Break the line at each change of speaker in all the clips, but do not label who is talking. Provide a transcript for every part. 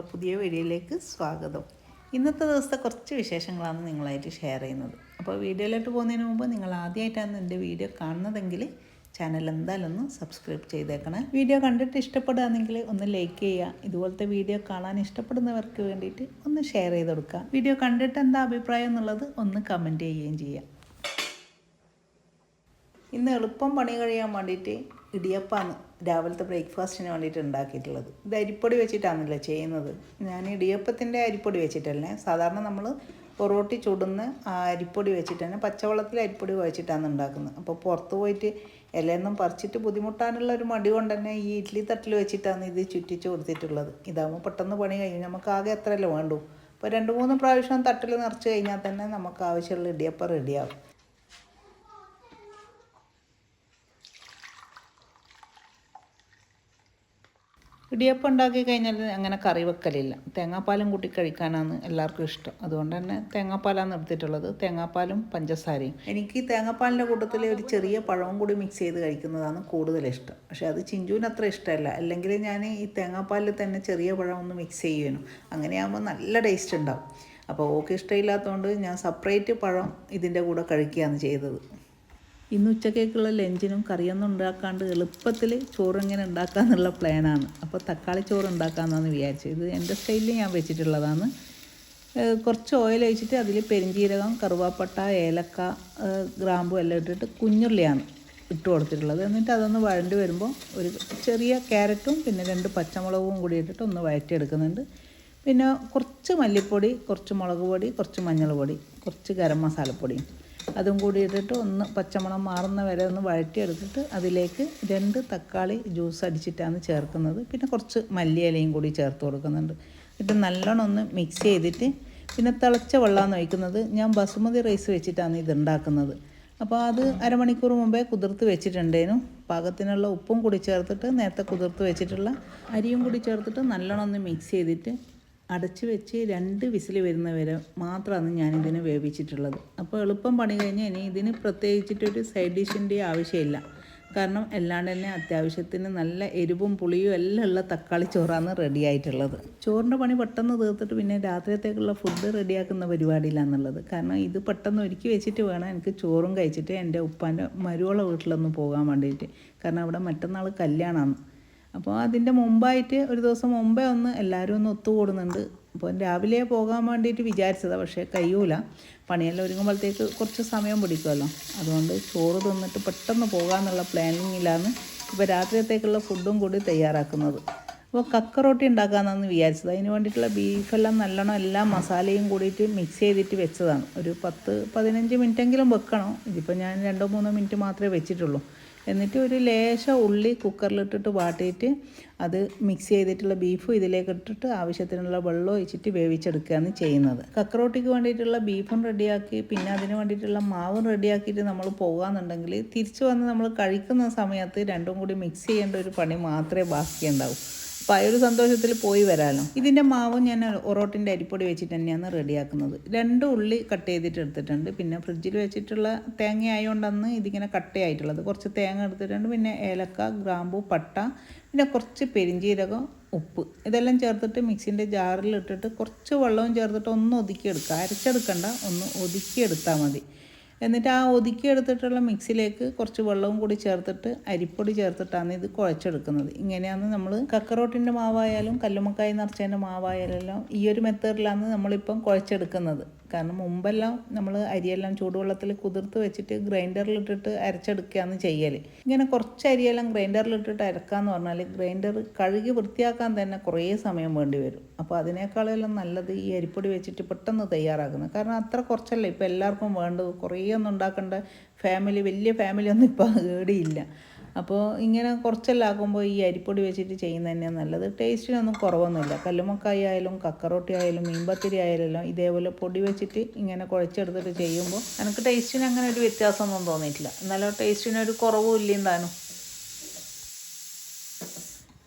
നമ്മുടെ പുതിയ വീഡിയോയിലേക്ക് സ്വാഗതം. ഇന്നത്തെ ദിവസത്തെ കുറച്ച് വിശേഷങ്ങളാണ് നിങ്ങളായിട്ട് ഷെയർ ചെയ്യുന്നത്. അപ്പോൾ വീഡിയോയിലോട്ട് പോകുന്നതിന് മുമ്പ് നിങ്ങൾ ആദ്യമായിട്ടാണ് എന്റെ വീഡിയോ കാണുന്നതെങ്കിൽ ചാനൽ എന്തായാലും ഒന്ന് സബ്സ്ക്രൈബ് ചെയ്തേക്കണം. വീഡിയോ കണ്ടിട്ട് ഇഷ്ടപ്പെടുകയാണെങ്കിൽ ഒന്ന് ലൈക്ക് ചെയ്യുക. ഇതുപോലത്തെ വീഡിയോ കാണാൻ ഇഷ്ടപ്പെടുന്നവർക്ക് വേണ്ടിയിട്ട് ഒന്ന് ഷെയർ ചെയ്ത് കൊടുക്കുക. വീഡിയോ കണ്ടിട്ട് എന്താ അഭിപ്രായം എന്നുള്ളത് ഒന്ന് കമന്റ് ചെയ്യുകയും ചെയ്യുക ഇന്ന് എളുപ്പം പണി കഴിയാൻ വേണ്ടിയിട്ട് ഇടിയപ്പാണ് രാവിലത്തെ ബ്രേക്ക്ഫാസ്റ്റിന് വേണ്ടിയിട്ട് ഉണ്ടാക്കിയിട്ടുള്ളത്. ഇത് അരിപ്പൊടി വെച്ചിട്ടാണല്ലോ ചെയ്യുന്നത്. ഞാൻ ഇടിയപ്പത്തിന്റെ അരിപ്പൊടി വെച്ചിട്ടല്ലേ. സാധാരണ നമ്മൾ പൊറോട്ടി ചുടുന്ന ആ അരിപ്പൊടി വെച്ചിട്ട് തന്നെ പച്ചവെള്ളത്തിൽ അരിപ്പൊടി വെച്ചിട്ടാണ് ഉണ്ടാക്കുന്നത്. അപ്പോൾ പുറത്ത് പോയിട്ട് ഇലയൊന്നും പറിച്ചിട്ട് ബുദ്ധിമുട്ടാനുള്ള ഒരു മടി കൊണ്ട് തന്നെ ഈ ഇഡ്ഡലി തട്ടിൽ വെച്ചിട്ടാണ് ഇത് ചുറ്റിച്ച് കൊടുത്തിട്ടുള്ളത്. ഇതാകുമ്പോൾ പെട്ടെന്ന് പണി കഴിയും നമുക്ക് ആകെ എത്രയല്ലേ വേണ്ടൂ? അപ്പോൾ രണ്ട് മൂന്ന് പ്രാവശ്യം തട്ടിൽ നിറച്ച് കഴിഞ്ഞാൽ തന്നെ നമുക്ക് ആവശ്യമുള്ള ഇടിയപ്പം റെഡിയാവും ഇടിയപ്പം ഉണ്ടാക്കി കഴിഞ്ഞാൽ അങ്ങനെ കറി വെക്കലില്ല. തേങ്ങാപ്പാലും കൂട്ടി കഴിക്കാനാണ് എല്ലാവർക്കും ഇഷ്ടം. അതുകൊണ്ട് തന്നെ തേങ്ങാപ്പാലാണ് എടുത്തിട്ടുള്ളത്. തേങ്ങാപ്പാലും പഞ്ചസാരയും. എനിക്ക് ഈ തേങ്ങാപ്പാലിന്റെ കൂട്ടത്തിൽ ഒരു ചെറിയ പഴവും കൂടി മിക്സ് ചെയ്ത് കഴിക്കുന്നതാണ് കൂടുതൽ ഇഷ്ടം. പക്ഷേ അത് ചിഞ്ചുവിന് അത്ര ഇഷ്ടമല്ല. അല്ലെങ്കിൽ ഞാൻ ഈ തേങ്ങാപ്പാലിൽ തന്നെ ചെറിയ പഴം ഒന്ന് മിക്സ് ചെയ്യുന്നു അങ്ങനെയാകുമ്പോൾ നല്ല ടേസ്റ്റ് ഉണ്ടാവും. അപ്പോൾ ഓക്ക് ഇഷ്ടമില്ലാത്തതുകൊണ്ട് ഞാൻ സെപ്പറേറ്റ് പഴം ഇതിന്റെ കൂടെ കഴിക്കുകയാണ് ചെയ്തത്. ഇന്ന് ഉച്ചക്കേക്കുള്ള ലഞ്ചിനും കറിയൊന്നും ഉണ്ടാക്കാണ്ട് എളുപ്പത്തിൽ ചോറ് എങ്ങനെ ഉണ്ടാക്കാന്നുള്ള പ്ലാനാണ്. അപ്പോൾ തക്കാളി ചോറ് ഉണ്ടാക്കാമെന്നാണ് വിചാരിച്ചത്. ഇത് എന്റെ സ്റ്റൈലിൽ ഞാൻ വെച്ചിട്ടുള്ളതാണ്. കുറച്ച് ഓയിൽ ഒഴിച്ചിട്ട് അതിൽ പെരിഞ്ചീരകം കറുവാപ്പട്ട ഏലക്ക ഗ്രാമ്പു എല്ലാം ഇട്ടിട്ട് കുഞ്ഞുള്ളിയാണ് ഇട്ട് കൊടുത്തിട്ടുള്ളത്. എന്നിട്ട് അതൊന്ന് വഴണ്ടി വരുമ്പോൾ ഒരു ചെറിയ ക്യാരറ്റും പിന്നെ രണ്ട് പച്ചമുളകും കൂടി ഇട്ടിട്ട് ഒന്ന് വഴറ്റിയെടുക്കുന്നുണ്ട്. പിന്നെ കുറച്ച് മല്ലിപ്പൊടി കുറച്ച് മുളക് പൊടി കുറച്ച് മഞ്ഞൾ പൊടി കുറച്ച് ഗരം മസാലപ്പൊടിയും. അതും കൂടി ഇട്ടിട്ട് ഒന്ന് പച്ചമണം മാറുന്ന വരെ ഒന്ന് വഴറ്റിയെടുത്തിട്ട് അതിലേക്ക് രണ്ട് തക്കാളി ജ്യൂസ് അടിച്ചിട്ടാണ് ചേർക്കുന്നത്. പിന്നെ കുറച്ച് മല്ലിയിലയും കൂടി ചേർത്ത് കൊടുക്കുന്നുണ്ട്. ഇത് നല്ലോണം ഒന്ന് മിക്സ് ചെയ്തിട്ട് പിന്നെ തിളച്ച വെള്ളമാണ് ഒഴിക്കുന്നത് ഞാൻ ബസുമതി റൈസ് വെച്ചിട്ടാണ് ഇത് ഉണ്ടാക്കുന്നത്. അപ്പോൾ അത് അരമണിക്കൂർ മുമ്പേ കുതിർത്ത് വെച്ചിട്ടുണ്ടേനു. പാകത്തിനുള്ള ഉപ്പും കൂടി ചേർത്തിട്ട് നേരത്തെ കുതിർത്ത് വെച്ചിട്ടുള്ള അരിയും കൂടി ചേർത്തിട്ട് നല്ലോണം ഒന്ന് മിക്സ് ചെയ്തിട്ട് അടച്ച് വെച്ച് രണ്ട് വിസിൽ വരുന്ന വരെ മാത്രമാണ് ഞാനിതിനെ വേവിച്ചിട്ടുള്ളത്. അപ്പോൾ എളുപ്പം പണി കഴിഞ്ഞ് ഇനി ഇതിന് പ്രത്യേകിച്ചിട്ടൊരു സൈഡ് ഡിഷിന്റെ ആവശ്യമില്ല. കാരണം അല്ലാണ്ട് തന്നെ അത്യാവശ്യത്തിന് നല്ല എരിവും പുളിയും എല്ലാം ഉള്ള തക്കാളി ചോറാണ് റെഡി ആയിട്ടുള്ളത്. ചോറിന്റെ പണി പെട്ടെന്ന് തീർത്തിട്ട് പിന്നെ രാത്രിയത്തേക്കുള്ള ഫുഡ് റെഡിയാക്കുന്ന പരിപാടിയിലാണെന്നുള്ളത് കാരണം ഇത് പെട്ടെന്ന് ഒരുക്കി വെച്ചിട്ട് വേണം എനിക്ക് ചോറും കഴിച്ചിട്ട് എന്റെ ഉപ്പാന്റെ മരുവള വീട്ടിലൊന്ന് പോകാൻ വേണ്ടിയിട്ട്. കാരണം അവിടെ മറ്റന്നാൾ കല്യാണമാണ്. അപ്പോൾ അതിന്റെ മുമ്പായിട്ട് ഒരു ദിവസം മുമ്പേ ഒന്ന് എല്ലാവരും ഒന്ന് ഒത്തുകൂടുന്നുണ്ട്. അപ്പോൾ രാവിലെ പോകാൻ വേണ്ടിയിട്ട് വിചാരിച്ചതാണ് പക്ഷേ കഴിയൂല. പണിയെല്ലാം ഒരുങ്ങുമ്പോഴത്തേക്ക് കുറച്ച് സമയം പിടിക്കുമല്ലോ. അതുകൊണ്ട് ചോറ് തിന്നിട്ട് പെട്ടെന്ന് പോകാമെന്നുള്ള പ്ലാനിങ്ങിലാണ് ഇപ്പോൾ രാത്രിയത്തേക്കുള്ള ഫുഡും കൂടി തയ്യാറാക്കുന്നത്. അപ്പോൾ കക്കറോട്ടി ഉണ്ടാക്കാമെന്നാണ് വിചാരിച്ചത്. അതിന് വേണ്ടിയിട്ടുള്ള ബീഫെല്ലാം നല്ലോണം എല്ലാ മസാലയും കൂടിയിട്ട് മിക്സ് ചെയ്തിട്ട് വെച്ചതാണ്. ഒരു പത്ത് പതിനഞ്ച് മിനിറ്റെങ്കിലും വെക്കണം. ഇതിപ്പോൾ ഞാൻ രണ്ടോ മൂന്നോ മിനിറ്റ് മാത്രമേ വെച്ചിട്ടുള്ളൂ. എന്നിട്ട് ഒരു ലേശം ഉള്ളി കുക്കറിലിട്ടിട്ട് വാട്ടിയിട്ട് അത് മിക്സ് ചെയ്തിട്ടുള്ള ബീഫും ഇതിലേക്ക് ഇട്ടിട്ട് ആവശ്യത്തിനുള്ള വെള്ളം ഒഴിച്ചിട്ട് വേവിച്ചെടുക്കുകയാണ് ചെയ്യുന്നത്. കക്കറോട്ടിക്ക് വേണ്ടിയിട്ടുള്ള ബീഫും റെഡിയാക്കി പിന്നെ അതിന് വേണ്ടിയിട്ടുള്ള മാവും റെഡിയാക്കിയിട്ട് നമ്മൾ പോകുകയെന്നുണ്ടെങ്കിൽ തിരിച്ചു വന്ന് നമ്മൾ കഴിക്കുന്ന സമയത്ത് രണ്ടും കൂടി മിക്സ് ചെയ്യേണ്ട ഒരു പണി മാത്രമേ ബാക്കിയുണ്ടാവൂ. അപ്പോൾ ആ സന്തോഷത്തിൽ പോയി വരാമല്ലോ ഇതിന്റെ മാവ് ഞാൻ ഒറോട്ടിന്റെ അരിപ്പൊടി വെച്ചിട്ട് തന്നെയാണ് റെഡിയാക്കുന്നത്. രണ്ട് ഉള്ളി കട്ട് ചെയ്തിട്ട് എടുത്തിട്ടുണ്ട്. പിന്നെ ഫ്രിഡ്ജിൽ വെച്ചിട്ടുള്ള തേങ്ങ ആയതുകൊണ്ടാണ് ഇതിങ്ങനെ കട്ടയായിട്ടുള്ളത്. കുറച്ച് തേങ്ങ എടുത്തിട്ടുണ്ട്. പിന്നെ ഏലക്ക ഗ്രാമ്പു പട്ട പിന്നെ കുറച്ച് പെരിഞ്ചീരകം ഉപ്പ്. ഇതെല്ലാം ചേർത്തിട്ട് മിക്സിന്റെ ജാറിൽ ഇട്ടിട്ട് കുറച്ച് വെള്ളവും ചേർത്തിട്ട് ഒന്ന് ഒതുക്കിയെടുക്കുക അരച്ചെടുക്കണ്ട ഒന്ന് ഒതുക്കിയെടുത്താൽ മതി. എന്നിട്ട് ആ ഒതുക്കി എടുത്തിട്ടുള്ള മിക്സിലേക്ക് കുറച്ച് വെള്ളവും കൂടി ചേർത്തിട്ട് അരിപ്പൊടി ചേർത്തിട്ടാണ് ഇത് കുഴച്ചെടുക്കുന്നത്. ഇങ്ങനെയാണ് നമ്മൾ കക്കറോട്ടിന്റെ മാവായാലും കല്ലുമക്കായി നിറച്ചതിന്റെ മാവായാലും ഈ ഒരു മെത്തേഡിലാണ് നമ്മളിപ്പം കുഴച്ചെടുക്കുന്നത്. കാരണം മുമ്പെല്ലാം നമ്മൾ അരിയെല്ലാം ചൂടുവെള്ളത്തിൽ കുതിർത്ത് വെച്ചിട്ട് ഗ്രൈൻഡറിലിട്ടിട്ട് അരച്ചെടുക്കുകയാണ് ചെയ്യൽ ഇങ്ങനെ കുറച്ച് അരിയെല്ലാം ഗ്രൈൻഡറിലിട്ടിട്ട് അരക്കാന്ന് പറഞ്ഞാൽ ഗ്രൈൻഡർ കഴുകി വൃത്തിയാക്കാൻ തന്നെ കുറേ സമയം വേണ്ടി വരും. അപ്പോൾ അതിനേക്കാളെല്ലാം നല്ലത് ഈ അരിപ്പൊടി വെച്ചിട്ട് പെട്ടെന്ന് തയ്യാറാക്കുന്നത്. കാരണം അത്ര കുറച്ചല്ല ഇപ്പോൾ എല്ലാവർക്കും വേണ്ടത് കുറേ ഒന്നും ഉണ്ടാക്കേണ്ട. ഫാമിലി വലിയ ഫാമിലി ഒന്നും ഇപ്പോൾ ഏടിയില്ല. അപ്പോൾ ഇങ്ങനെ കുറച്ചെല്ലാം ആക്കുമ്പോൾ ഈ അരിപ്പൊടി വെച്ചിട്ട് ചെയ്യുന്നത് തന്നെയാണ് നല്ലത്. ടേസ്റ്റിനൊന്നും കുറവൊന്നുമില്ല. കല്ലുമക്കായി ആയാലും കക്കറോട്ടി ആയാലും മീൻപത്തിരി ആയാലും ഇതേപോലെ പൊടി വെച്ചിട്ട് ഇങ്ങനെ കുഴച്ചെടുത്തിട്ട് ചെയ്യുമ്പോൾ എനിക്ക് ടേസ്റ്റിന് അങ്ങനെ ഒരു വ്യത്യാസമൊന്നും തോന്നിയിട്ടില്ല. എന്നാലും ടേസ്റ്റിനൊരു കുറവും ഇല്ലയും എന്താനും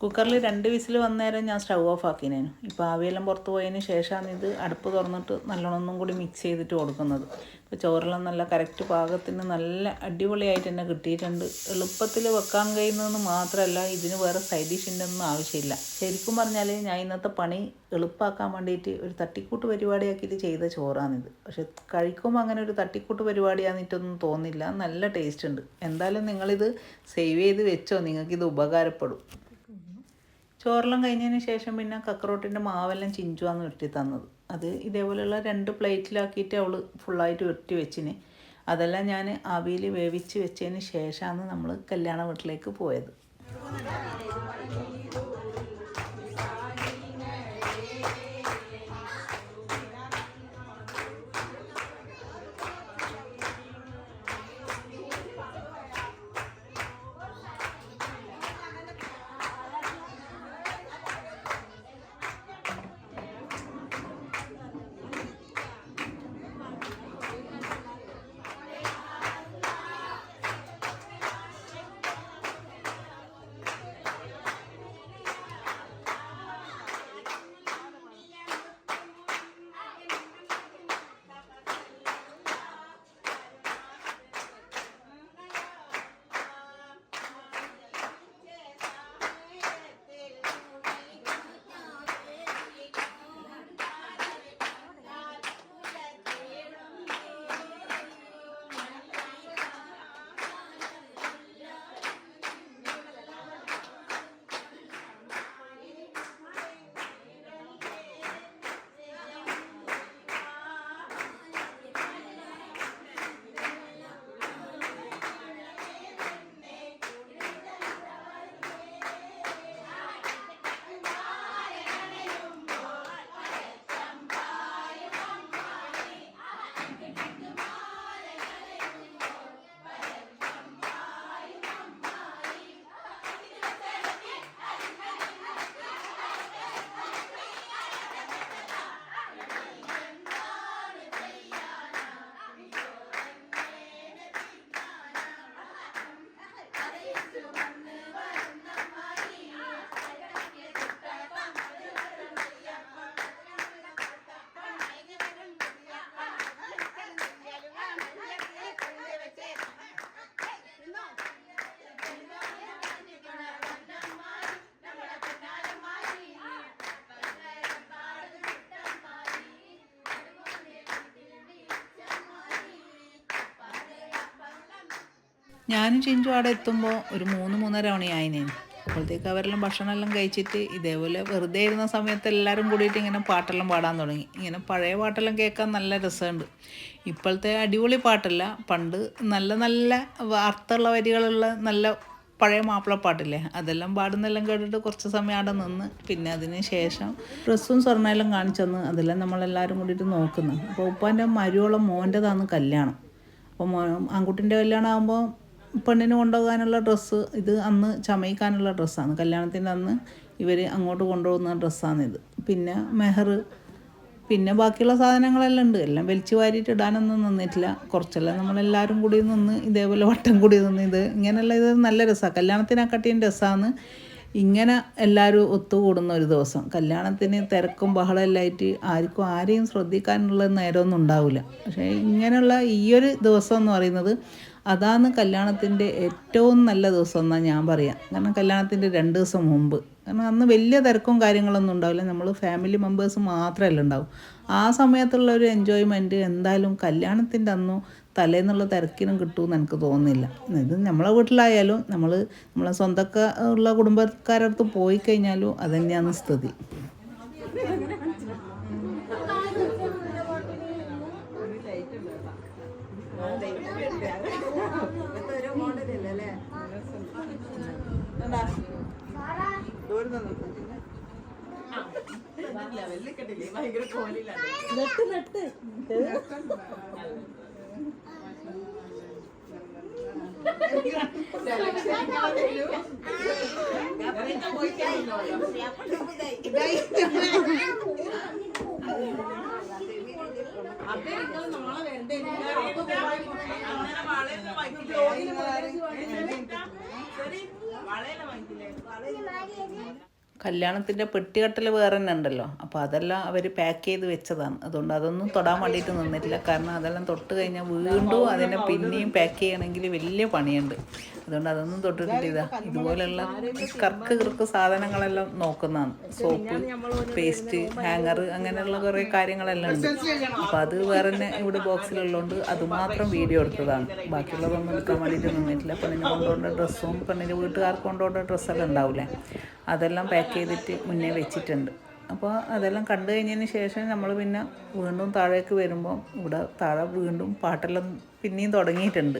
കുക്കറിൽ രണ്ട് വിസിൽ വന്നേരം ഞാൻ സ്റ്റൗ ഓഫ് ആക്കിനേനു. ഇപ്പോൾ ആവിയെല്ലാം പുറത്ത് പോയതിന് ശേഷമാണ് ഇത് അടുപ്പ് തുറന്നിട്ട് നല്ലോണം കൂടി മിക്സ് ചെയ്തിട്ട് കൊടുക്കുന്നത്. ഇപ്പോൾ ചോറെല്ലാം നല്ല കറക്റ്റ് പാകത്തിന് നല്ല അടിപൊളിയായിട്ട് തന്നെ കിട്ടിയിട്ടുണ്ട്. എളുപ്പത്തിൽ വെക്കാൻ കഴിയുന്നതെന്ന് മാത്രമല്ല ഇതിന് വേറെ സൈഡ് ഡിഷിന്റെ ഒന്നും ആവശ്യമില്ല. ശരിക്കും പറഞ്ഞാൽ ഞാൻ ഇന്നത്തെ പണി എളുപ്പമാക്കാൻ വേണ്ടിയിട്ട് ഒരു തട്ടിക്കൂട്ട് പരിപാടിയാക്കിയിട്ട് ചെയ്ത ചോറാണിത്. പക്ഷെ കഴിക്കുമ്പോൾ അങ്ങനെ ഒരു തട്ടിക്കൂട്ട് പരിപാടിയാന്നിട്ടൊന്നും തോന്നില്ല. നല്ല ടേസ്റ്റ് ഉണ്ട്. എന്തായാലും നിങ്ങളിത് സേവ് ചെയ്ത് വെച്ചോ. നിങ്ങൾക്കിത് ഉപകാരപ്പെടും. ചോറെല്ലാം കഴിഞ്ഞതിന് ശേഷം പിന്നെ കക്കറോട്ടിന്റെ മാവെല്ലാം ചിഞ്ചുവാന്ന് ഉരുട്ടി തന്നത്. അത് ഇതേപോലെയുള്ള രണ്ട് പ്ലേറ്റിലാക്കിയിട്ട് അവൾ ഫുള്ളായിട്ട് ഉരുട്ടി വെച്ചിന്. അതെല്ലാം ഞാൻ ആവിയിൽ വേവിച്ച് വെച്ചതിന് ശേഷമാണ് നമ്മൾ കല്യാണ വീട്ടിലേക്ക് പോയത്. ഞാനും ചിഞ്ചു അവിടെ എത്തുമ്പോൾ ഒരു മൂന്ന് മൂന്നര മണിയായിനേന് അപ്പോഴത്തേക്ക് അവരെല്ലാം ഭക്ഷണമെല്ലാം കഴിച്ചിട്ട് ഇതേപോലെ വെറുതെ ഇരുന്ന സമയത്ത് എല്ലാവരും കൂടിയിട്ട് ഇങ്ങനെ പാട്ടെല്ലാം പാടാൻ തുടങ്ങി. ഇങ്ങനെ പഴയ പാട്ടെല്ലാം കേൾക്കാൻ നല്ല രസമുണ്ട്. ഇപ്പോഴത്തെ അടിപൊളി പാട്ടല്ല. പണ്ട് നല്ല നല്ല അർത്ഥമുള്ള വരികളുള്ള നല്ല പഴയ മാപ്പിളപ്പാട്ടില്ലേ അതെല്ലാം പാടുന്നെല്ലാം കേട്ടിട്ട് കുറച്ച് സമയം അവിടെ നിന്ന് പിന്നെ അതിന് ശേഷം ഡ്രസ്സും സ്വർണമെല്ലാം കാണിച്ചു തന്ന് അതെല്ലാം നമ്മളെല്ലാവരും കൂടിയിട്ട് നോക്കുന്നു. അപ്പോൾ ഉപ്പാന്റെ മരുവോളം മോന്റെതാണ് കല്യാണം. അപ്പോൾ മോ ആൺകുട്ടിന്റെ കല്യാണം ആകുമ്പോൾ പെണ്ണിന് കൊണ്ടുപോകാനുള്ള ഡ്രസ്സ് ഇത് അന്ന് ചമയിക്കാനുള്ള ഡ്രസ്സാണ്. കല്യാണത്തിന്റെ അന്ന് ഇവർ അങ്ങോട്ട് കൊണ്ടുപോകുന്ന ഡ്രസ്സാണിത് പിന്നെ മെഹർ പിന്നെ ബാക്കിയുള്ള സാധനങ്ങളെല്ലാം ഉണ്ട്. എല്ലാം വലിച്ചു വാരിയിട്ട് ഇടാനൊന്നും നിന്നിട്ടില്ല. കുറച്ചെല്ലാം നമ്മളെല്ലാവരും കൂടി നിന്ന് ഇതേപോലെ വട്ടം കൂടി നിന്ന് ഇത് ഇങ്ങനെയുള്ള ഇത് നല്ല രസമാണ് കല്യാണത്തിനെക്കാട്ടിയും രസമാണ് ഇങ്ങനെ എല്ലാവരും ഒത്തുകൂടുന്ന ഒരു ദിവസം. കല്യാണത്തിന് തിരക്കും ബഹളമെല്ലാം ആയിട്ട് ആർക്കും ആരെയും ശ്രദ്ധിക്കാനുള്ള നേരമൊന്നും ഉണ്ടാവില്ല. പക്ഷേ ഇങ്ങനെയുള്ള ഈ ഒരു ദിവസം എന്ന് പറയുന്നത് അതാണ് കല്യാണത്തിന്റെ ഏറ്റവും നല്ല ദിവസം എന്നാണ് ഞാൻ പറയാം. കാരണം കല്യാണത്തിന്റെ രണ്ട് ദിവസം മുമ്പ്. കാരണം അന്ന് വലിയ തിരക്കും കാര്യങ്ങളൊന്നും ഉണ്ടാവില്ല. നമ്മൾ ഫാമിലി മെമ്പേഴ്സ് മാത്രമല്ല ഉണ്ടാവും. ആ സമയത്തുള്ള ഒരു എൻജോയ്മെന്റ് എന്തായാലും കല്യാണത്തിന്റെ അന്നും തലേന്നുള്ള തിരക്കിനും കിട്ടുമെന്ന് എനിക്ക് തോന്നുന്നില്ല. ഇത് നമ്മളെ വീട്ടിലായാലും നമ്മൾ നമ്മളെ സ്വന്തക്ക ഉള്ള കുടുംബക്കാരടുത്ത് പോയി കഴിഞ്ഞാലും അത് തന്നെയാണ് സ്ഥിതി. കാണില്ല
വലിയ കെട്ടില്ലേ ഭയങ്കര കോലില്ല നട്ട് നട്ട് അതെ നിങ്ങൾ നമ്മളെ വേണ്ടേ വളയിലെ വാങ്ങിക്കില്ലേ വളയിലെ വാങ്ങിക്കില്ലേ
കല്യാണത്തിന്റെ പെട്ടികെട്ടൽ വേറെ തന്നെ ഉണ്ടല്ലോ. അപ്പോൾ അതെല്ലാം അവർ പാക്ക് ചെയ്ത് വെച്ചതാണ്. അതുകൊണ്ട് അതൊന്നും തൊടാൻ വേണ്ടിയിട്ട് നിന്നിട്ടില്ല. കാരണം അതെല്ലാം തൊട്ട് കഴിഞ്ഞാൽ വീണ്ടും അതിനെ പിന്നെയും പാക്ക് ചെയ്യണമെങ്കിൽ വലിയ പണിയുണ്ട്. അതുകൊണ്ട് അതൊന്നും തൊട്ടിട്ടില്ല ഇതുപോലെയുള്ള കർക്ക് കിർക്ക് സാധനങ്ങളെല്ലാം നോക്കുന്നതാണ്. സോപ്പ് പേസ്റ്റ് ഹാങ്ങർ അങ്ങനെയുള്ള കുറേ കാര്യങ്ങളെല്ലാം ഉണ്ട്. അപ്പോൾ അത് വേറെ തന്നെ ഇവിടെ ബോക്സിലുള്ളതുകൊണ്ട് അതുമാത്രം വീഡിയോ എടുത്തതാണ്. ബാക്കിയുള്ളതൊന്നും എടുക്കാൻ വേണ്ടിയിട്ട് നിന്നിട്ടില്ല. പെണ്ണിന് കൊണ്ടുപോകേണ്ട ഡ്രസ്സും പെണ്ണിന്റെ വീട്ടുകാർക്ക് കൊണ്ടുപോകേണ്ട ഡ്രസ്സെല്ലാം ഉണ്ടാവില്ലേ? അതെല്ലാം പാക്ക് ചെയ്തിട്ട് മുന്നേ വെച്ചിട്ടുണ്ട്. അപ്പോൾ അതെല്ലാം കണ്ടു കഴിഞ്ഞതിന് ശേഷം നമ്മൾ പിന്നെ വീണ്ടും താഴേക്ക് വരുമ്പോൾ ഇവിടെ താഴെ വീണ്ടും പാട്ടെല്ലാം പിന്നെയും തുടങ്ങിയിട്ടുണ്ട്.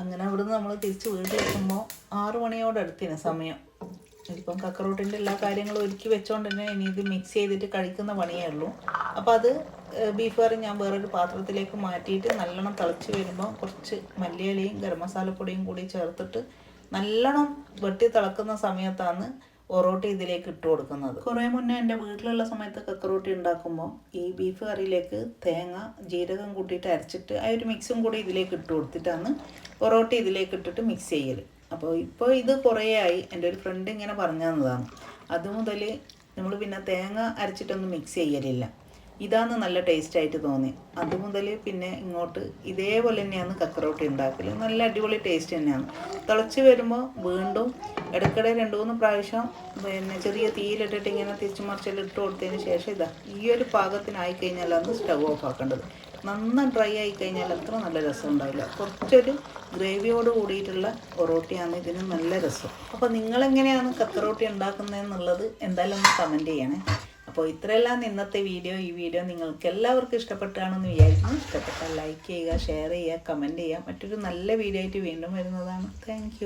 അങ്ങനെ അവിടുന്ന് നമ്മൾ തിരിച്ച് വീട്ടിലെത്തുമ്പോൾ ആറു മണിയോട് അടുത്തിന് സമയം. ഇപ്പം കക്കറോട്ടിന്റെ എല്ലാ കാര്യങ്ങളും ഒരുക്കി വെച്ചോണ്ട് തന്നെ ഇനി ഇത് മിക്സ് ചെയ്തിട്ട് കഴിക്കുന്ന പണിയേ ഉള്ളൂ. അപ്പോൾ അത് ബീഫ് കറി ഞാൻ വേറൊരു പാത്രത്തിലേക്ക് മാറ്റിയിട്ട് നല്ലോണം തിളച്ച് വരുമ്പോൾ കുറച്ച് മല്ലിയിലയും ഗരം മസാലപ്പൊടിയും കൂടി ചേർത്തിട്ട് നല്ലോണം വെട്ടി തിളക്കുന്ന സമയത്താണ് ഒറോട്ടി ഇതിലേക്ക് ഇട്ട് കൊടുക്കുന്നത്. കുറേ മുന്നേ എന്റെ വീട്ടിലുള്ള സമയത്ത് കക്കറോട്ടി ഉണ്ടാക്കുമ്പോൾ ഈ ബീഫ് കറിയിലേക്ക് തേങ്ങ ജീരകം കൂട്ടിയിട്ട് അരച്ചിട്ട് ആ ഒരു മിക്സും കൂടി ഇതിലേക്ക് ഇട്ട് കൊടുത്തിട്ടാണ് ഒറോട്ടി ഇതിലേക്ക് ഇട്ടിട്ട് മിക്സ് ചെയ്യൽ. അപ്പോൾ ഇപ്പോൾ ഇത് കുറേ ആയി. എന്റെ ഒരു ഫ്രണ്ട് ഇങ്ങനെ പറഞ്ഞു തന്നതാണ്. അതുമുതൽ നമ്മൾ പിന്നെ തേങ്ങ അരച്ചിട്ടൊന്നും മിക്സ് ചെയ്യലില്ല. ഇതാണ് നല്ല ടേസ്റ്റ് ആയിട്ട് തോന്നി. അതുമുതൽ പിന്നെ ഇങ്ങോട്ട് ഇതേപോലെ തന്നെയാണ് കക്കറോട്ടി ഉണ്ടാക്കൽ നല്ല അടിപൊളി ടേസ്റ്റ് തന്നെയാണ്. തിളച്ച് വരുമ്പോൾ വീണ്ടും ഇടയ്ക്കിടെ രണ്ട് മൂന്ന് പ്രാവശ്യം പിന്നെ ചെറിയ തീയിലിട്ടിട്ട് ഇങ്ങനെ തിരിച്ചു മറിച്ചെല്ലാം ഇട്ട് കൊടുത്തതിന് ശേഷം ഇതാ ഈ ഒരു പാകത്തിനായി കഴിഞ്ഞാലാണ് സ്റ്റവ് ഓഫ് ആക്കേണ്ടത്. നന്ന ഡ്രൈ ആയി കഴിഞ്ഞാൽ അത്ര നല്ല രസം ഉണ്ടാവില്ല. കുറച്ചൊരു ഗ്രേവിയോട് കൂടിയിട്ടുള്ള പൊറോട്ടയാണ് ഇതിന് നല്ല രസം. അപ്പോൾ നിങ്ങളെങ്ങനെയാണ് കക്കറോട്ടി ഉണ്ടാക്കുന്നതെന്നുള്ളത് എന്തായാലും ഒന്ന് കമന്റ് ചെയ്യണേ. അപ്പോൾ ഇത്രയെല്ലാം ഇന്നത്തെ വീഡിയോ ഈ വീഡിയോ നിങ്ങൾക്ക് എല്ലാവർക്കും ഇഷ്ടപ്പെട്ടാണെന്ന് വിചാരിക്കുന്നു. ഇഷ്ടപ്പെട്ടാൽ ലൈക്ക് ചെയ്യുക ഷെയർ ചെയ്യുക കമന്റ് ചെയ്യുക. മറ്റൊരു നല്ല വീഡിയോ ആയിട്ട് വീണ്ടും വരുന്നതാണ്. താങ്ക്